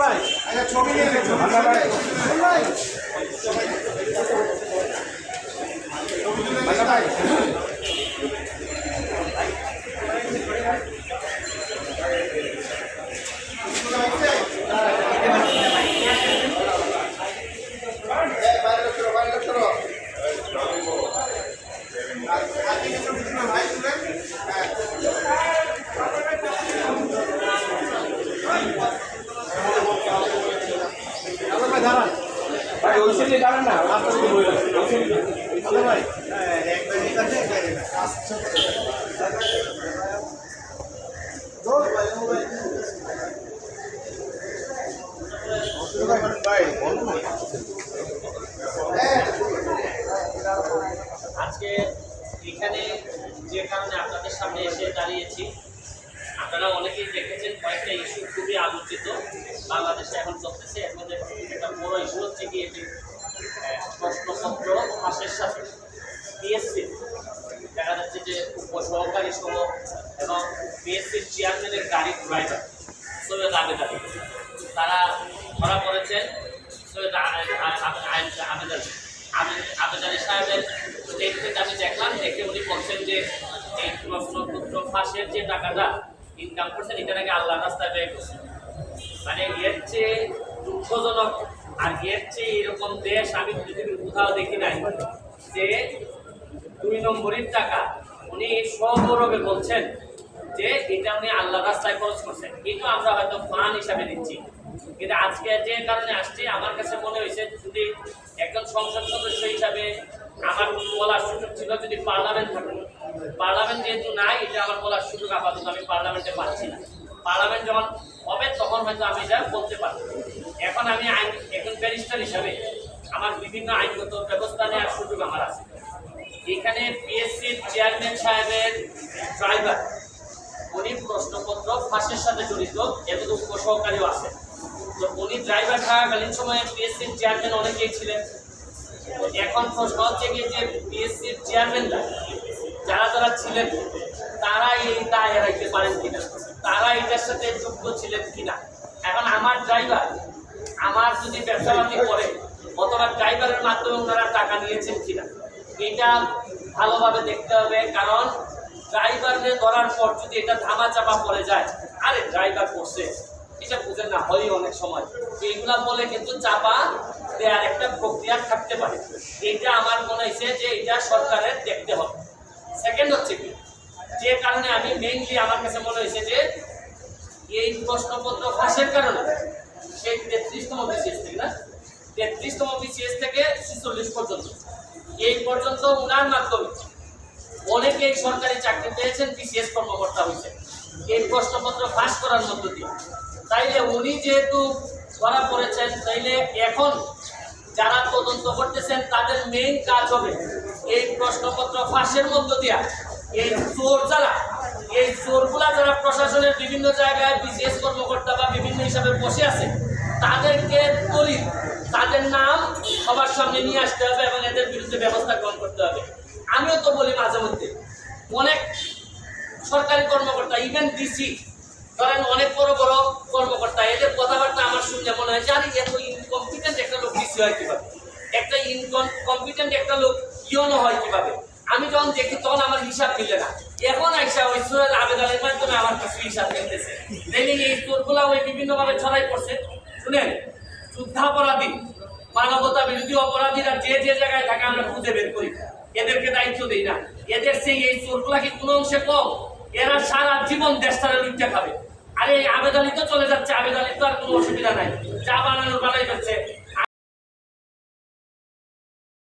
ভাই ওই সাইডে দাঁড়ান না রাস্তা থেকে বই আছে ওই সাইডে হ্যালো ভাই আজকে এখানে যে কারণে আপনাদের সামনে এসে দাঁড়িয়েছি আপনারা অনেকেই দেখেছেন কয়েকটা ইস্যু খুবই আলোচিত। বাংলাদেশে এখন চলতেছে। এর মধ্যে একটা বড় ইস্যু হচ্ছে কি এটি প্রশ্নপত্র ফাঁসের সাথে বিএসসি দেখা যাচ্ছে যে উপসহকারী সহ এবং পিএসসির চেয়ারম্যানের গাড়ির ড্রাইভার সৈয়দ আবেদারি তারা ধরা পড়েছেন সৈয়দ আ- আ- আ- আ- আবেদারি সাহেবের স্টেটমেন্ট আমি দেখলাম। দেখে উনি বলছেন যে, এই প্রশ্নপত্র ফাঁসের যে টাকাটা ইনকাম করছেন এটা নাকি আল্লাহ রাস্তায় ব্যয় করছেন। মানে এর চেয়ে দুঃখজনক আর এর চেয়ে এরকম দেশ আমি পৃথিবীর কোথাও দেখি নাই যে দুই নম্বরের টাকা উনি সগৌরবে বলছেন যে এটা উনি আল্লাহ রাস্তায় খরচ করছেন। কিন্তু আমরা হয়তো ফান হিসাবে দিচ্ছি। কিন্তু আজকে যে কারণে আসছি, আমার কাছে মনে হয়েছে যদি একজন সংসদ সদস্য হিসাবে আমার বলার সুযোগ ছিল, যদি পার্লামেন্ট থাকুন পার্লামেন্ট যেহেতু নাই, এটা আমার বলার সুযোগ আপাতত আমি পার্লামেন্টে পাচ্ছি না। পার্লামেন্ট যখন হবে, তখন হয়তো আমি এটা বলতে পারব। এখন আমি আইন একজন ব্যারিস্টার হিসাবে আমার বিভিন্ন আইনগত ব্যবস্থা নেওয়ার সুযোগ আমার আছে। এখানে পিএসসির চেয়ারম্যান সাহেবের ড্রাইভার উনি প্রশ্নপত্র ফাঁসের সাথে জড়িত এবং উপসহকারীও আছে। তো উনি ড্রাইভার থাকাকালীন সময়ে পিএসসির চেয়ারম্যান অনেকেই ছিলেন। এখন প্রশ্ন হচ্ছে কি যে পিএসসির চেয়ারম্যানরা যারা যারা ছিলেন তারা এই দায় এড়াইতে পারেন কিনা? তারা এটার সাথে যুক্ত ছিলেন কিনা? এখন আমার ড্রাইভার আমার যদি ব্যবসা বাণিজ্য করে, অথবা ড্রাইভারের মাধ্যমে ওনারা টাকা নিয়েছেন কিনা? এটা ভালোভাবে দেখতে হবে, কারণ ড্রাইভারকে ধরার পর যদি এটা ধামা চাপা পড়ে যায়, আরে ড্রাইভার করছে এটা বুঝেন না হয় অনেক সময়। তো এগুলা বলে কিন্তু চাপা দেওয়ার একটা প্রক্রিয়া থাকতে পারে। এটা আমার মনে হয়েছে যে এটা সরকারের দেখতে হবে। সেকেন্ড হচ্ছে কি? যে কারণে আমি মেইনলি আমার কাছে মনে হয়েছে যে এই প্রশ্নপত্র ফাঁসের কারণে সেই তেত্রিশতম বিসিএস থেকে না, তেত্রিশতম বিসিএস থেকে ছিচল্লিশ পর্যন্ত। এই পর্যন্ত উনার মাধ্যমে অনেকেই সরকারি চাকরি পেয়েছেন বিসিএস কর্মকর্তা হয়েছে। এই প্রশ্নপত্র ফাঁস করার মধ্য দিয়ে। তাইলে উনি যেহেতু ধরা পড়েছেন, তাইলে এখন যারা তদন্ত করতেছেন, তাদের মেইন কাজ হবে এই প্রশ্নপত্র ফাঁসের মধ্য দিয়া, এই চোর যারা, এই চোরগুলা যারা প্রশাসনের বিভিন্ন জায়গায় বিসিএস কর্মকর্তা বা বিভিন্ন হিসাবে বসে আছে, তাদেরকে তরিত তাদের নাম সবার সামনে নিয়ে আসতে হবে এবং এদের বিরুদ্ধে ব্যবস্থা গ্রহণ করতে হবে। আমিও তো বলি মাঝে মধ্যে, অনেক সরকারি কর্মকর্তা ইভেন ডিসি ধরেন অনেক বড় বড় কর্মকর্তা, এদের কথাবার্তা আমার শুনলে মনে হয় যে, আরে এত ইনকম্পিটেন্ট একটা লোক ডিসি হয় কীভাবে? একটা ইনকম কম্পিটেন্ট একটা লোক ইয়নো হয় কীভাবে? আমি যখন দেখি, তখন আমার হিসাব মিলে না। এখন আইসা ওই সুরের আবেদনের মাধ্যমে আমার কিছু হিসাব মিলতেছে। দেখি এই চোরগুলা ওই বিভিন্নভাবে ছড়াই পড়ছে। শুনেন, যুদ্ধাপরাধী, মানবতা বিরোধী অপরাধীরা যে যে জায়গায় থাকে, আমরা খুঁজে বের করি। এদেরকে দায়িত্ব দিই না। এদের সেই এই চোরগুলা কি কোনো অংশে কম? এরা সারা জীবন দেশটারে লুটতে খাবে। আরে, এই আবেদানি তো চলে যাচ্ছে। আবেদানি তো আর কোনো অসুবিধা নাই। চা বানানোর বানাই যাচ্ছে।